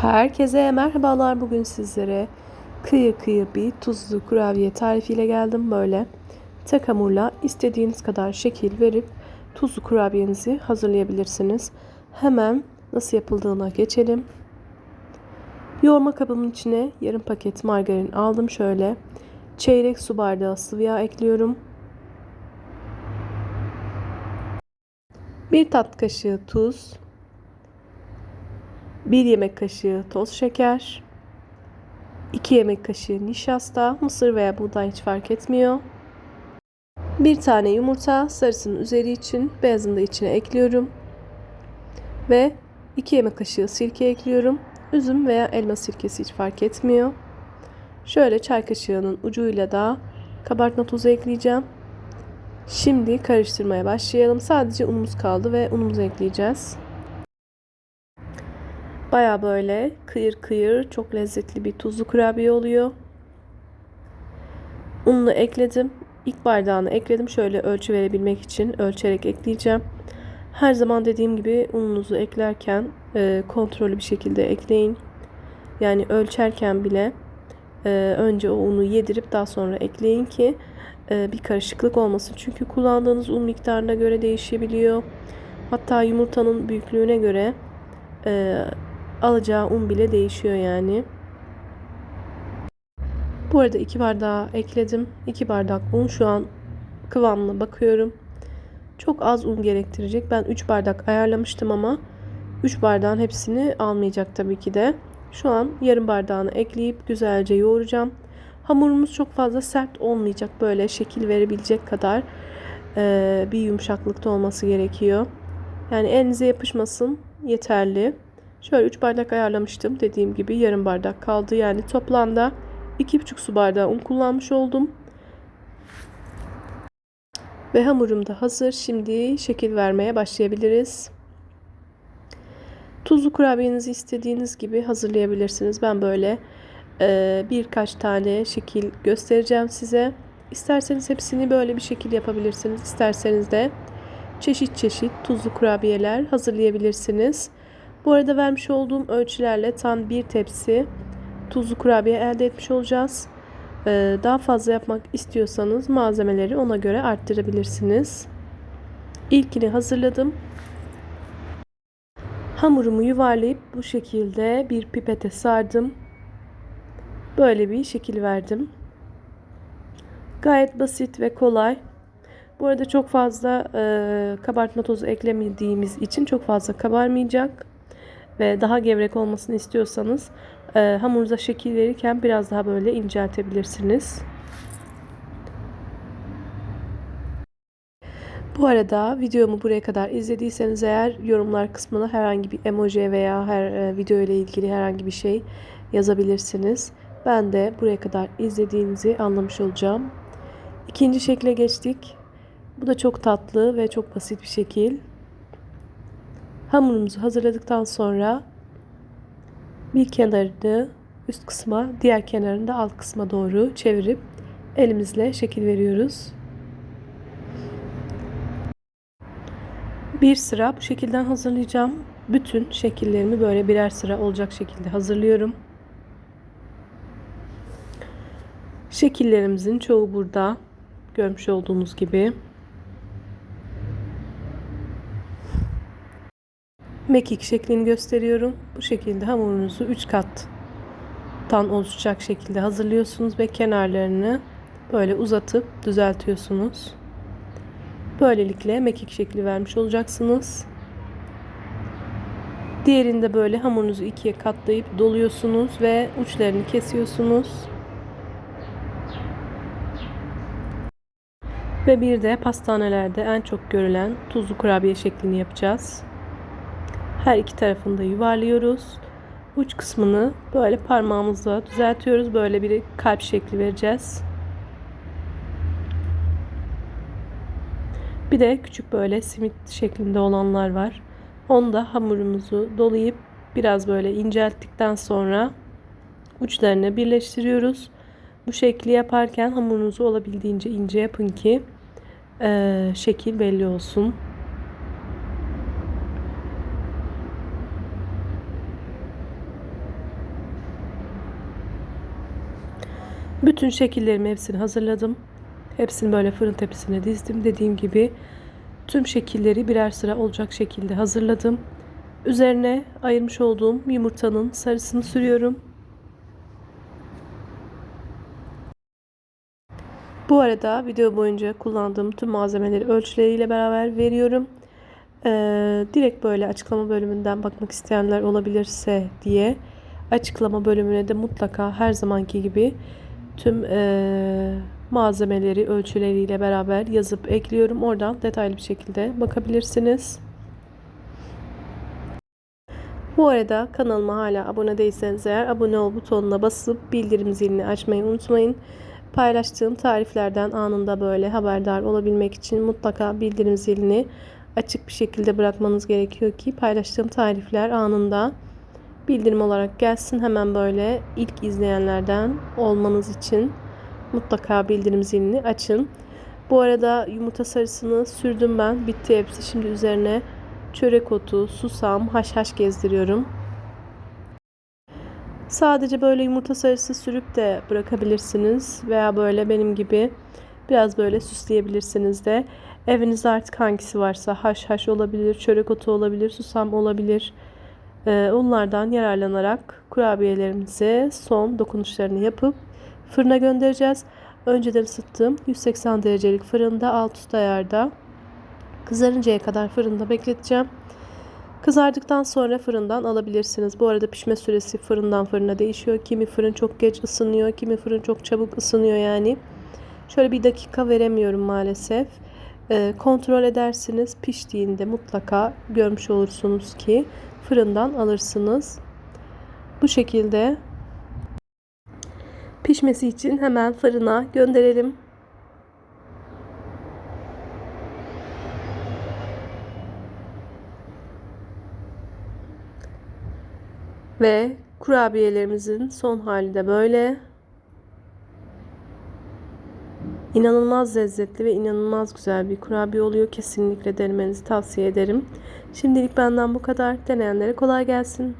Herkese merhabalar. Bugün sizlere kıyır kıyır bir tuzlu kurabiye tarifiyle geldim. Böyle tek hamurla istediğiniz kadar şekil verip tuzlu kurabiyenizi hazırlayabilirsiniz. Hemen nasıl yapıldığına geçelim. Yoğurma kabımın içine yarım paket margarin aldım şöyle. Çeyrek su bardağı sıvı yağ ekliyorum. Bir tat kaşığı tuz, 1 yemek kaşığı toz şeker, 2 yemek kaşığı nişasta, mısır veya buğday hiç fark etmiyor. Bir tane yumurta sarısının üzeri için beyazını da içine ekliyorum. Ve 2 yemek kaşığı sirke ekliyorum. Üzüm veya elma sirkesi hiç fark etmiyor. Şöyle çay kaşığının ucuyla da kabartma tozu ekleyeceğim. Şimdi karıştırmaya başlayalım. Sadece unumuz kaldı ve unumuzu ekleyeceğiz. Baya böyle kıyır kıyır çok lezzetli bir tuzlu kurabiye oluyor. Ununu ekledim. İlk bardağını ekledim. Şöyle ölçü verebilmek için ölçerek ekleyeceğim. Her zaman dediğim gibi ununuzu eklerken e, kontrollü bir şekilde ekleyin. Yani ölçerken bile e, önce o unu yedirip daha sonra ekleyin ki e, bir karışıklık olmasın. Çünkü kullandığınız un miktarına göre değişebiliyor. Hatta yumurtanın büyüklüğüne göre e, alacağı un bile değişiyor yani. Bu arada 2 bardağı ekledim. 2 bardak un şu an kıvamına bakıyorum. Çok az un gerektirecek. Ben 3 bardak ayarlamıştım ama 3 bardağın hepsini almayacak tabii ki de. Şu an yarım bardağını ekleyip güzelce yoğuracağım. Hamurumuz çok fazla sert olmayacak. Böyle şekil verebilecek kadar e, bir yumuşaklıkta olması gerekiyor. Yani elinize yapışmasın yeterli. Şöyle 3 bardak ayarlamıştım. Dediğim gibi yarım bardak kaldı. Yani toplamda 2,5 su bardağı un kullanmış oldum. Ve hamurum da hazır. Şimdi şekil vermeye başlayabiliriz. Tuzlu kurabiyenizi istediğiniz gibi hazırlayabilirsiniz. Ben böyle e, birkaç tane şekil göstereceğim size. İsterseniz hepsini böyle bir şekil yapabilirsiniz. İsterseniz de çeşit çeşit tuzlu kurabiyeler hazırlayabilirsiniz. Bu arada vermiş olduğum ölçülerle tam bir tepsi tuzlu kurabiye elde etmiş olacağız. Ee, daha fazla yapmak istiyorsanız malzemeleri ona göre arttırabilirsiniz. İlkini hazırladım. Hamurumu yuvarlayıp bu şekilde bir pipete sardım. Böyle bir şekil verdim. Gayet basit ve kolay. Bu arada çok fazla e, kabartma tozu eklemediğimiz için çok fazla kabarmayacak ve daha gevrek olmasını istiyorsanız e, hamurunuza şekil verirken biraz daha böyle inceltebilirsiniz. Bu arada videomu buraya kadar izlediyseniz eğer yorumlar kısmına herhangi bir emoji veya her e, video ile ilgili herhangi bir şey yazabilirsiniz. Ben de buraya kadar izlediğinizi anlamış olacağım. İkinci şekle geçtik. Bu da çok tatlı ve çok basit bir şekil. Hamurumuzu hazırladıktan sonra bir kenarını üst kısma, diğer kenarını da alt kısma doğru çevirip elimizle şekil veriyoruz. Bir sıra bu şekilden hazırlayacağım. Bütün şekillerimi böyle birer sıra olacak şekilde hazırlıyorum. Şekillerimizin çoğu burada. Görmüş olduğunuz gibi. Mekik şeklini gösteriyorum. Bu şekilde hamurunuzu 3 kattan oluşacak şekilde hazırlıyorsunuz ve kenarlarını böyle uzatıp düzeltiyorsunuz. Böylelikle mekik şekli vermiş olacaksınız. Diğerinde böyle hamurunuzu ikiye katlayıp doluyorsunuz ve uçlarını kesiyorsunuz. Ve bir de pastanelerde en çok görülen tuzlu kurabiye şeklini yapacağız. Her iki tarafını da yuvarlıyoruz. Uç kısmını böyle parmağımızla düzeltiyoruz. Böyle bir kalp şekli vereceğiz. Bir de küçük böyle simit şeklinde olanlar var. Onu da hamurumuzu dolayıp biraz böyle incelttikten sonra uçlarını birleştiriyoruz. Bu şekli yaparken hamurunuzu olabildiğince ince yapın ki e, şekil belli olsun. Bütün şekillerimi hepsini hazırladım. Hepsini böyle fırın tepsisine dizdim. Dediğim gibi tüm şekilleri birer sıra olacak şekilde hazırladım. Üzerine ayırmış olduğum yumurtanın sarısını sürüyorum. Bu arada video boyunca kullandığım tüm malzemeleri ölçüleriyle beraber veriyorum. Ee, direkt böyle açıklama bölümünden bakmak isteyenler olabilirse diye açıklama bölümüne de mutlaka her zamanki gibi tüm e, malzemeleri ölçüleriyle beraber yazıp ekliyorum. Oradan detaylı bir şekilde bakabilirsiniz. Bu arada kanalıma hala abone değilseniz eğer abone ol butonuna basıp bildirim zilini açmayı unutmayın. Paylaştığım tariflerden anında böyle haberdar olabilmek için mutlaka bildirim zilini açık bir şekilde bırakmanız gerekiyor ki paylaştığım tarifler anında bildirim olarak gelsin. Hemen böyle ilk izleyenlerden olmanız için mutlaka bildirim zilini açın. Bu arada yumurta sarısını sürdüm ben. Bitti hepsi. Şimdi üzerine çörek otu, susam, haşhaş gezdiriyorum. Sadece böyle yumurta sarısı sürüp de bırakabilirsiniz veya böyle benim gibi biraz böyle süsleyebilirsiniz de. Evinizde artık hangisi varsa haşhaş olabilir, çörek otu olabilir, susam olabilir. Ee, onlardan yararlanarak kurabiyelerimize son dokunuşlarını yapıp fırına göndereceğiz. Önceden ısıttığım 180 derecelik fırında alt üst ayarda kızarıncaya kadar fırında bekleteceğim. Kızardıktan sonra fırından alabilirsiniz. Bu arada pişme süresi fırından fırına değişiyor. Kimi fırın çok geç ısınıyor, kimi fırın çok çabuk ısınıyor yani. Şöyle bir dakika veremiyorum maalesef. Ee, kontrol edersiniz. Piştiğinde mutlaka görmüş olursunuz ki fırından alırsınız. Bu şekilde pişmesi için hemen fırına gönderelim. Ve kurabiyelerimizin son hali de böyle. İnanılmaz lezzetli ve inanılmaz güzel bir kurabiye oluyor. Kesinlikle denemenizi tavsiye ederim. Şimdilik benden bu kadar. Deneyenlere kolay gelsin.